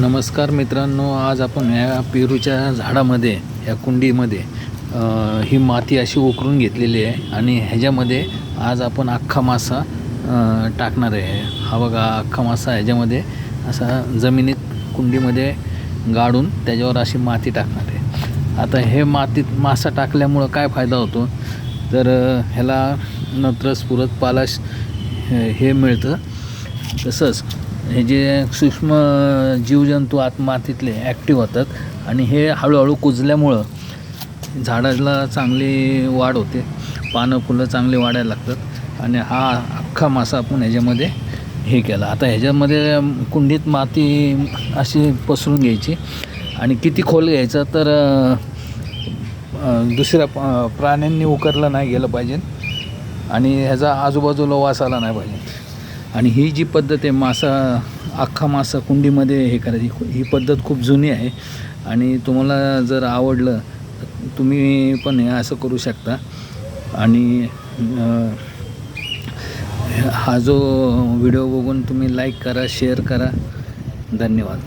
नमस्कार मित्रांनो आज आपण या पेरूच्या झाडामध्ये या कुंडीमध्ये ही माती अशी उकरून घेतलेली आहे आणि ह्याच्यामध्ये आज आपण अख्खा मासा टाकणार आहे. हा बघा अख्खा मासा ह्याच्यामध्ये असा जमिनीत कुंडीमध्ये गाडून त्याच्यावर अशी माती टाकणार आहे. आता हे मातीत मासा टाकल्यामुळं काय फायदा होतो? तर ह्याला नत्रस पुरत पालाश हे हे मिळतं. तसंच हे जे सूक्ष्म जीवजंतू आत मातीतले ॲक्टिव्ह होतात आणि हे हळूहळू कुजल्यामुळं झाडाला चांगली वाढ होते. पानं फुलं चांगली वाढायला लागतात आणि हा अख्खा मासा आपण ह्याच्यामध्ये हे केला. आता ह्याच्यामध्ये कुंडीत माती अशी पसरून घ्यायची आणि किती खोल घ्यायचं तर दुसऱ्या प्राण्यांनी उकरलं नाही गेलं पाहिजे आणि ह्याचा आजूबाजूला वास आला नाही पाहिजे. आणि ही जी पद्धत आहे मासा अख्खा मासा कुंडीमध्ये हे करायची ही पद्धत खूप जुनी आहे. आणि तुम्हाला जर आवडलं तुम्ही पण हे असं करू शकता. आणि हा जो व्हिडिओ बघून तुम्ही लाईक करा शेअर करा. धन्यवाद.